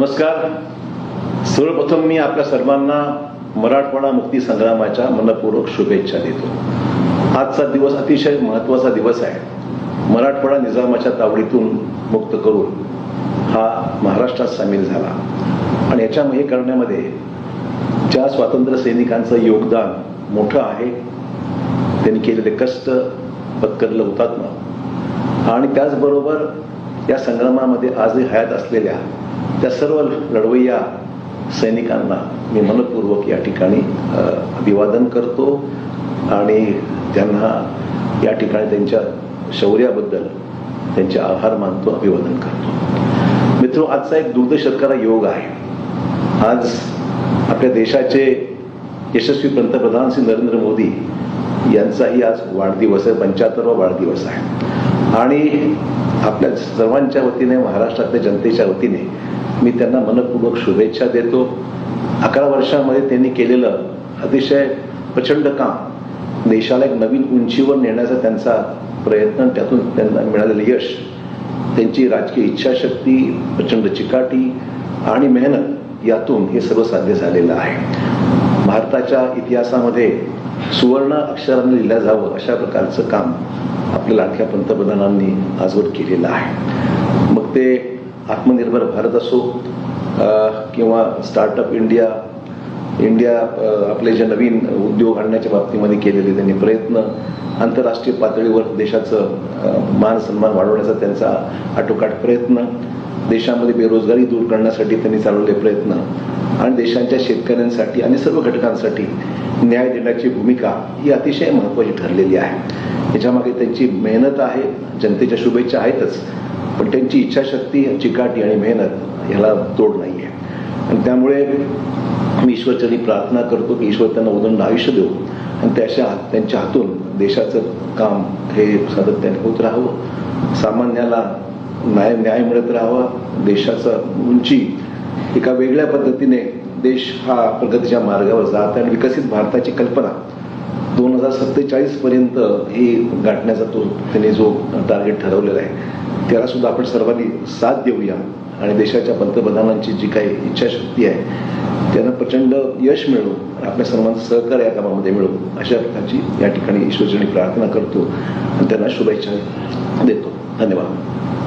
नमस्कार. सर्वप्रथम मी आपल्या सर्वांना मराठवाडा मुक्ती संग्रामाच्या मनपूर्वक शुभेच्छा देतो. आजचा दिवस अतिशय महत्त्वाचा दिवस आहे. मराठवाडा निजामाच्या तावडीतून मुक्त करून हा महाराष्ट्रात सामील झाला. आणि याच्या हे करण्यामध्ये ज्या स्वातंत्र्य सैनिकांचं योगदान मोठं आहे त्यांनी केलेले कष्ट पत्करलं हुतात्मा. आणि त्याचबरोबर या संग्रामामध्ये आजही हयात असलेल्या त्या सर्व लढवय्या सैनिकांना मी मनपूर्वक या ठिकाणी अभिवादन करतो आणि त्यांना या ठिकाणी त्यांच्या शौर्याबद्दल त्यांचे आभार मानतो अभिवादन करतो. मित्र आजचा एक दुर्दशतकरा योग आहे. आज आपल्या देशाचे यशस्वी पंतप्रधान श्री नरेंद्र मोदी यांचाही आज वाढदिवस आहे पंच्याहत्तरवा वाढदिवस आहे. आणि आपल्या सर्वांच्या वतीने महाराष्ट्रातल्या जनतेच्या वतीने मी त्यांना मनपूर्वक शुभेच्छा देतो. अकरा वर्षामध्ये त्यांनी केलेलं अतिशय प्रचंड काम. देशाला एक नवीन उंचीवर नेण्याचा त्यांचा प्रयत्न त्यातून त्यांना मिळालेलं यश. त्यांची राजकीय इच्छाशक्ती प्रचंड चिकाटी आणि मेहनत यातून हे सर्व साध्य झालेलं आहे. भारताच्या इतिहासामध्ये सुवर्ण अक्षरांनी लिहिलं जावं अशा प्रकारचं काम आपल्या लाडक्या पंतप्रधानांनी आजवर केलेलं आहे. मग ते आत्मनिर्भर भारत असो किंवा स्टार्टअप इंडिया इंडिया आपले जे नवीन उद्योग आणण्याच्या बाबतीमध्ये केलेले त्यांनी प्रयत्न आंतरराष्ट्रीय पातळीवर देशाचं मान सन्मान वाढवण्याचा त्यांचा आटोकाट प्रयत्न देशामध्ये बेरोजगारी दूर करण्यासाठी त्यांनी चालवले प्रयत्न आणि देशांच्या शेतकऱ्यांसाठी आणि सर्व घटकांसाठी न्याय देण्याची भूमिका ही अतिशय महत्त्वाची ठरलेली आहे. याच्यामागे त्यांची मेहनत आहे जनतेच्या शुभेच्छा आहेतच पण त्यांची इच्छाशक्ती चिकाटी आणि मेहनत ह्याला तोड नाही आहे आणि त्यामुळे मी ईश्वरचरणी प्रार्थना करतो की ईश्वर त्यांना उदंड आयुष्य देऊ आणि त्याच्या त्यांच्या हातून देशाचं काम हे सातत्याने होत राहावं. सामान्याला न्याय न्याय मिळत राहावा. देशाचा उंची एका वेगळ्या पद्धतीने देश हा प्रगतीच्या मार्गावर जात आहे आणि विकसित भारताची कल्पना दोन हजार सत्तेचाळीस पर्यंत ही गाठण्याचा तो त्यांनी जो टार्गेट ठरवलेला आहे. त्याला सुद्धा आपण सर्वांनी साथ देऊया. आणि देशाच्या पंतप्रधानांची जी काही इच्छाशक्ती आहे त्यांना प्रचंड यश मिळो आणि आपल्या सर्वांचं सहकार्य या कामामध्ये मिळो अशा प्रकारची या ठिकाणी ईश्वरचरणी प्रार्थना करतो. आणि त्यांना शुभेच्छा देतो. धन्यवाद.